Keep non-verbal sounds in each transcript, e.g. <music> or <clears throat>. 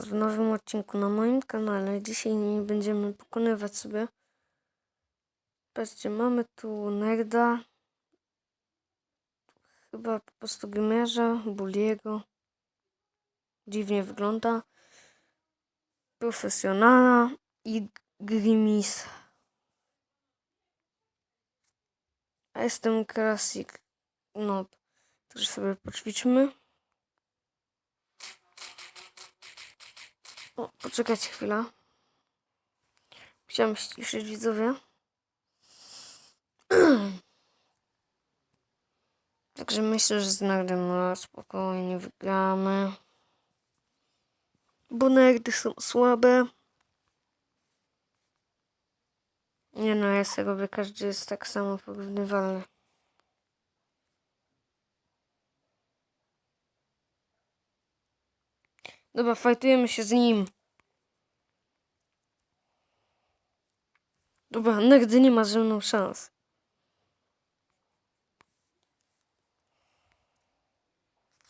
w nowym odcinku na moim kanale. Dzisiaj nie będziemy pokonywać sobie. Patrzcie, mamy tu nerda. Chyba po prostu gamerza, buliego. Dziwnie wygląda. Profesjonala i Grimis. A jestem Classic Noob. Także sobie poćwiczmy. O, poczekajcie chwilę. Chciałem ściszyć widzowie. <clears throat> Także myślę, że z nagdem na spokojnie wygramy. Bo nagdy są słabe. Nie no, ja sobie robię, każdy jest tak samo porównywalny. Dobra, fajtujemy się z nim. Dobra, nigdy nie ma ze mną szans.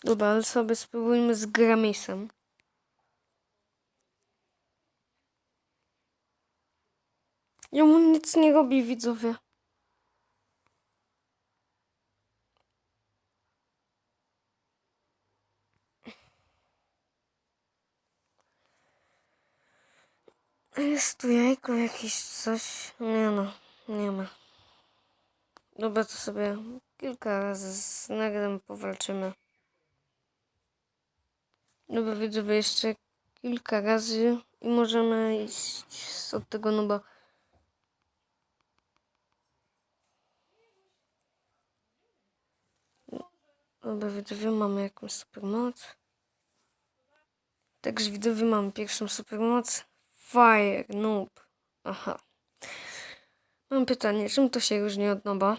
Dobra, ale sobie spróbujmy z Gramisem. Ja mu nic nie robi, widzowie. Jest tu jajko jakieś coś? Nie no, nie ma. Dobra, to sobie kilka razy z nagrem powalczymy. Dobra, widzowie, jeszcze kilka razy i możemy iść od tego noba. Dobra, widzowie, mamy jakąś supermoc. Także widzowie, mamy pierwszą supermoc. Fire, noob. Aha. Mam pytanie, czym to się różni od noba?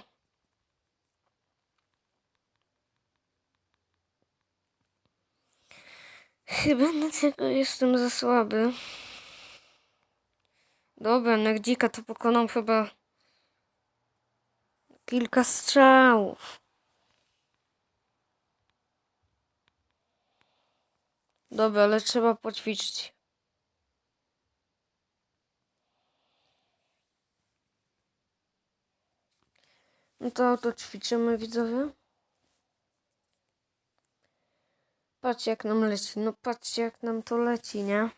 Chyba dlatego jestem za słaby. Dobra, Nerdzika to pokonam chyba kilka strzałów. Dobra, ale trzeba poćwiczyć. No to to ćwiczymy, widzowie. Patrzcie jak nam leci. No patrzcie jak nam to leci, nie?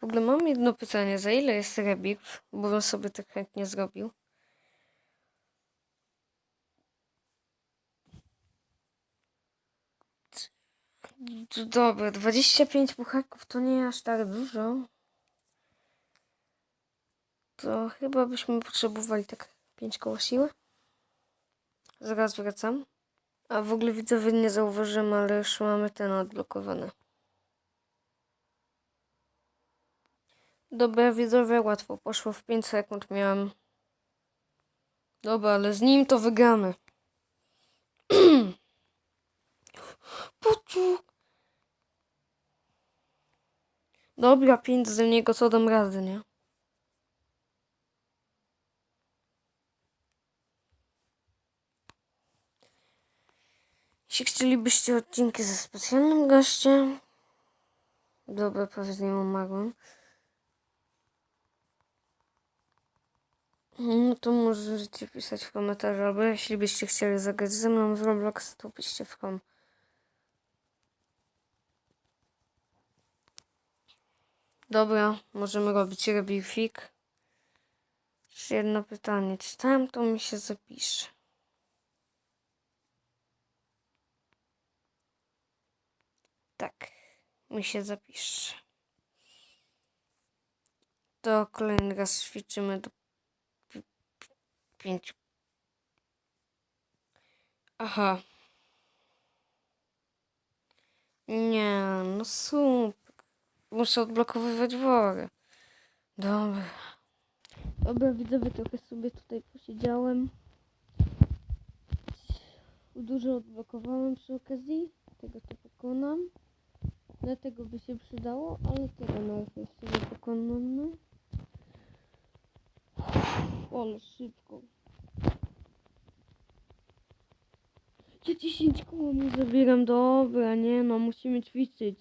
W ogóle mam jedno pytanie. Za ile jest Rebik? Bo bym sobie tak chętnie zrobił. Dobra, 25 puchaków to nie aż tak dużo. To chyba byśmy potrzebowali tak 5 koło siły. Zaraz wracam. A w ogóle widzowie nie zauważyłem, ale już mamy ten odblokowany. Dobra, widzowie, łatwo poszło. W 5 sekund miałem. Dobra, ale z nim to wygramy. <clears throat> Poczu. Dobra, 5 z niego co dam razy, nie? Jeśli chcielibyście odcinki ze specjalnym gościem, dobra, prawie z umarłem, no to możecie pisać w komentarzu, albo jeśli byście chcieli zagrać ze mną w Roblox, to piszcie w kom. Dobra, możemy robić rebifik. Jeszcze jedno pytanie, czy tam to mi się zapisze? Tak, mi się zapisze. To kolejny raz ćwiczymy do pi- pi- pięciu. Aha. Nie, no super. Muszę odblokowywać wory. Dobra. Dobra, widzowie, trochę sobie tutaj posiedziałem. Dużo odblokowałem przy okazji. Tego to pokonam. Dlatego by się przydało, ale tego najpierw sobie pokonamy. Ale szybko. Ja 10 koło mu zabieram. Dobra, nie no, musimy ćwiczyć.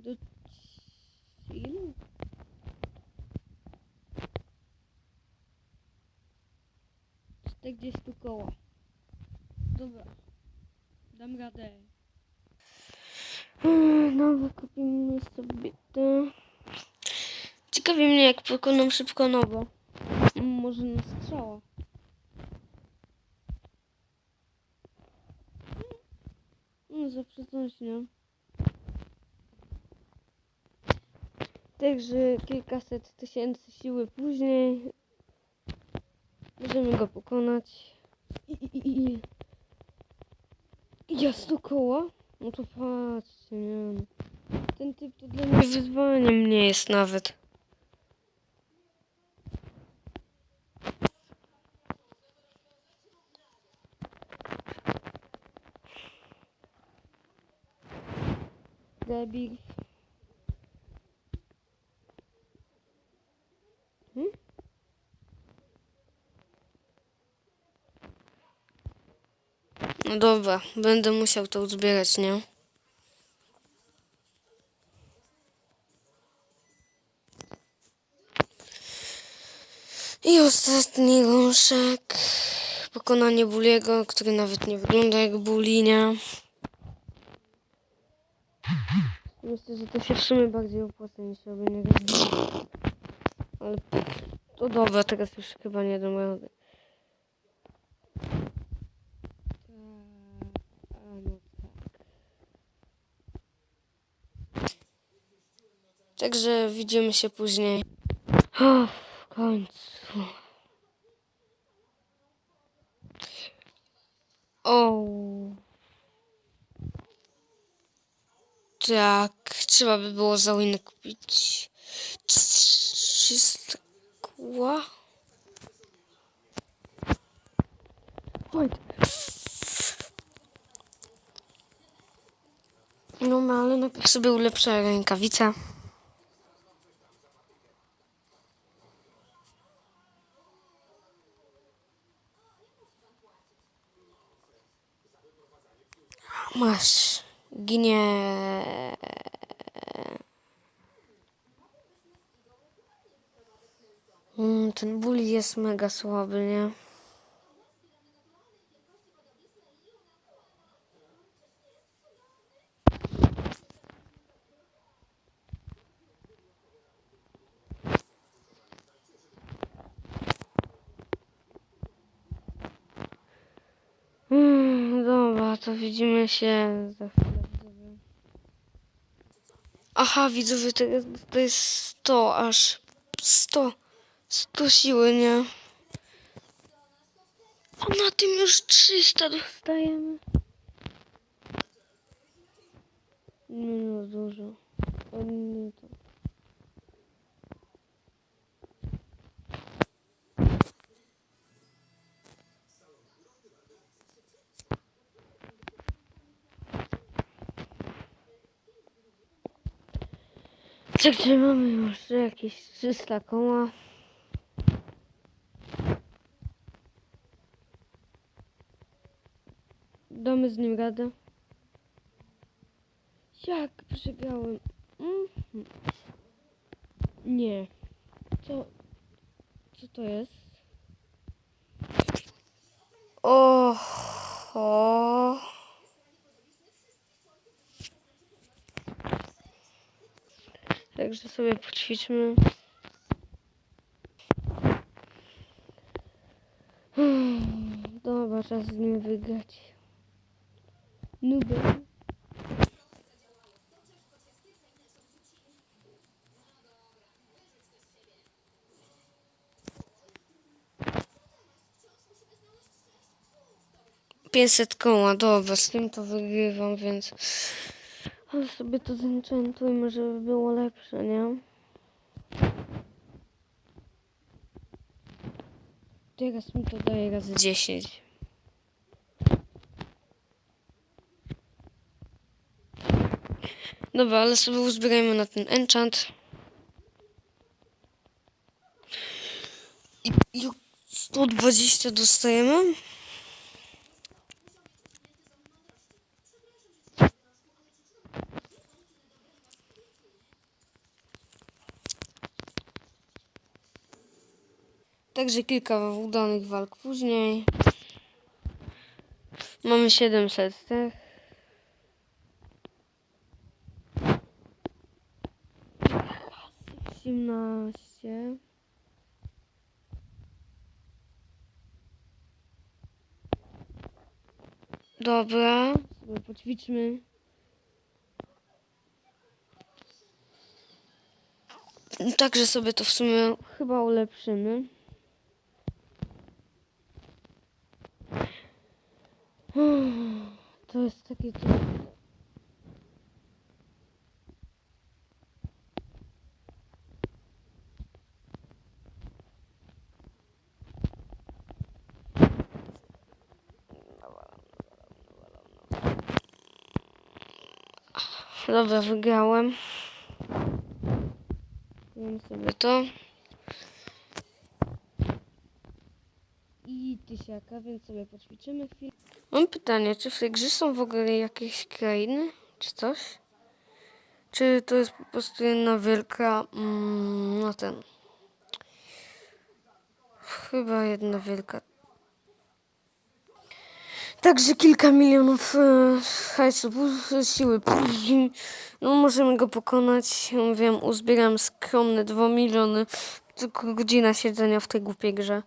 Do ilu? Czterdziestu koła. Dobra. Dam radę. Dobra, kupimy sobie to. Ciekawi mnie, jak pokonam szybko nowo. Może na strzała. No zawsze coś, nie? Także kilkaset tysięcy siły później możemy go pokonać. I, i, i. Jasno koła? No to patrzcie, nie. Ten typ to dla mnie wyzwaniem nie jest nawet. Debil. Hmm? No dobra, będę musiał to uzbierać, nie? I ostatni gąszek. Pokonanie Buliego, który nawet nie wygląda jak Buli, nie? Myślę, że to się w sumie bardziej opłaca niż robienie. Ale to dobra, teraz już chyba nie dam rady. Tak, a no tak. Także widzimy się później. O, w końcu. O. Tak, trzeba by było za winy kupić 300 kła. Fight. No, no, ale najpierw sobie ulepszę rękawice. Masz. Ginie. Mm, ten ból jest mega słaby, nie? Mm, dobra, to widzimy się za chwilę. Aha, widzowie, to to jest 100 aż. 100. 100 siły, nie? A na tym już 300 dostajemy. Nie no, dużo. O, nie to. Także mamy już jakieś 300 koła. Damy z nim radę. Jak przegrałem? Mhm. Nie. Co? Co to jest? Oho. Także sobie poćwiczmy. Dobra, czas z nim wygrać. Nubę. Pięćset koła, dobra, z tym to wygrywam, więc... Ale sobie to zenchantujmy, żeby było lepsze, nie? Teraz mi to daje razy 10. Dobra, ale sobie uzbierajmy na ten enchant. I, i 120 dostajemy. Także kilka udanych walk później. Mamy 700, tak? Osiemnaście. Dobra, sobie poćwiczmy. Także sobie to w sumie chyba ulepszymy. <gasps> To jest takie trudne. Dobra, wygrałem. Wiem sobie to. I tysiaka, więc sobie poćwiczymy chwilę. Mam pytanie, czy w tej grze są w ogóle jakieś krainy, czy coś? Czy to jest po prostu jedna wielka, mm, no ten, chyba jedna wielka. Także kilka milionów e, hajsu, pu- siły, no możemy go pokonać. Wiem, uzbieram skromne 2 miliony, tylko godzina siedzenia w tej głupiej grze.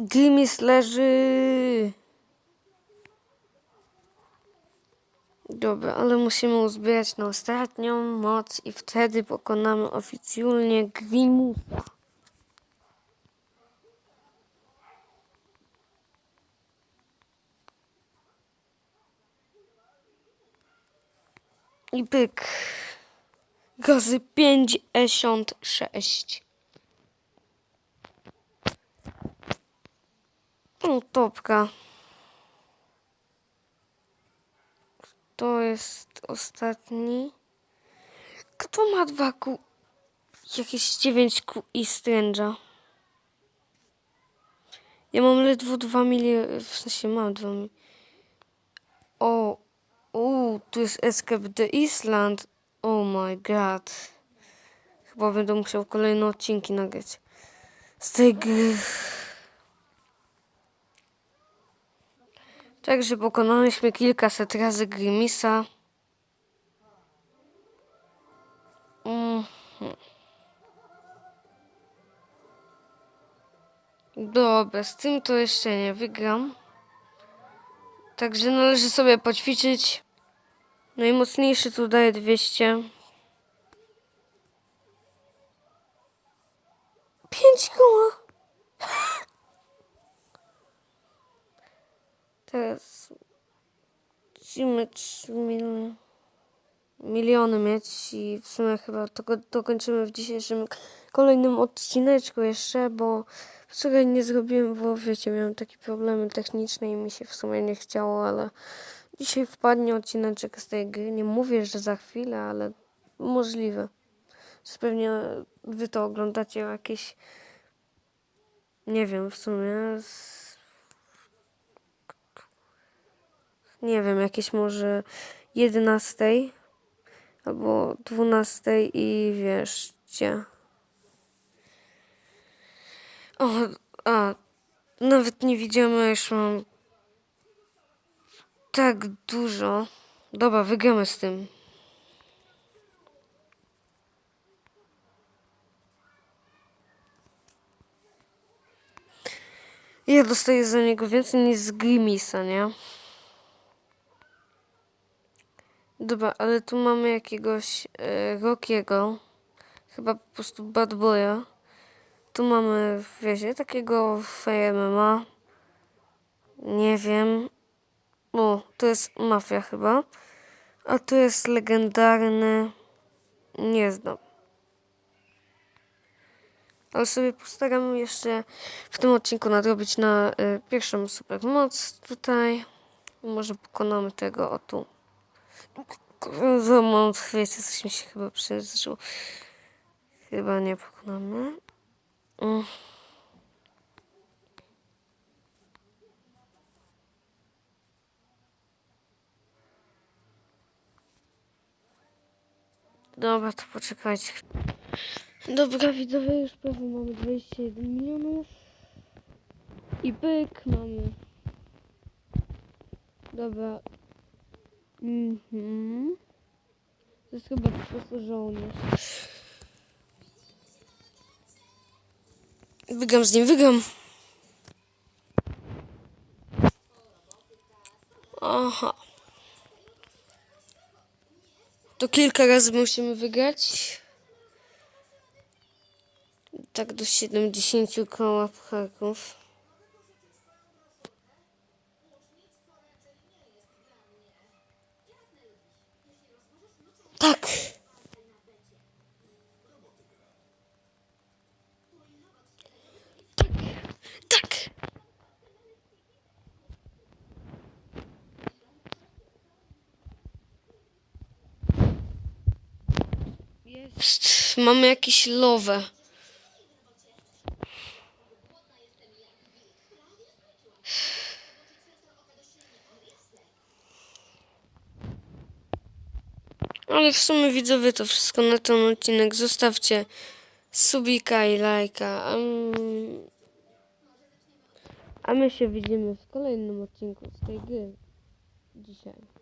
Grimis leży. Dobra, ale musimy uzbierać na ostatnią moc i wtedy pokonamy oficjalnie Grimusa. I pyk. Gazy 56. O, topka. To jest ostatni. Kto ma dwa ku... Jakieś dziewięć ku i stręża. Ja mam ledwo dwa miliony... W sensie mam dwa miliony. O, u, tu jest Escape the Island. Oh my god. Chyba będę musiał kolejne odcinki nagrać. Z tej gry. Także pokonaliśmy kilkaset razy Grimisa. Mhm. Dobra, z tym to jeszcze nie wygram. Także należy sobie poćwiczyć. Najmocniejszy tu daje 200. 5 koła. Teraz musimy 3 miliony, miliony mieć i w sumie chyba to dokończymy w dzisiejszym kolejnym odcineczku jeszcze, bo wczoraj nie zrobiłem, bo wiecie, miałem takie problemy techniczne i mi się w sumie nie chciało, ale dzisiaj wpadnie odcineczek z tej gry. Nie mówię, że za chwilę, ale możliwe. Pewnie wy to oglądacie jakieś nie wiem w sumie z nie wiem, jakieś może 11 albo 12 i wiesz, gdzie. O, a, nawet nie widziałem, a już mam tak dużo. Dobra, wygramy z tym. Ja dostaję za niego więcej niż z Grimisa, nie? Dobra, ale tu mamy jakiegoś e, Rockiego. Chyba po prostu Bad Boya. Tu mamy, wiecie, takiego FMMA. Nie wiem. O, to jest Mafia chyba. A tu jest legendarny. Nie znam. Ale sobie postaram jeszcze w tym odcinku nadrobić na y, pierwszą supermoc tutaj. Może pokonamy tego o tu. Za moment, wiecie, coś mi się chyba przejrzyło. chyba nie pokonamy. Mm. Dobra, to poczekajcie. Dobra, widzowie, już prawie mamy 21 milionów. I pyk mamy. Dobra. Mhm. To jest chyba po prostu żołnierz. Wygam z nim, wygam. Aha. To kilka razy musimy wygrać. Tak do 70 koła pchaków. Mamy jakieś lowe. Ale w sumie widzowie to wszystko na ten odcinek. Zostawcie subika i lajka. A, mm, a my się widzimy w kolejnym odcinku z tej gry dzisiaj.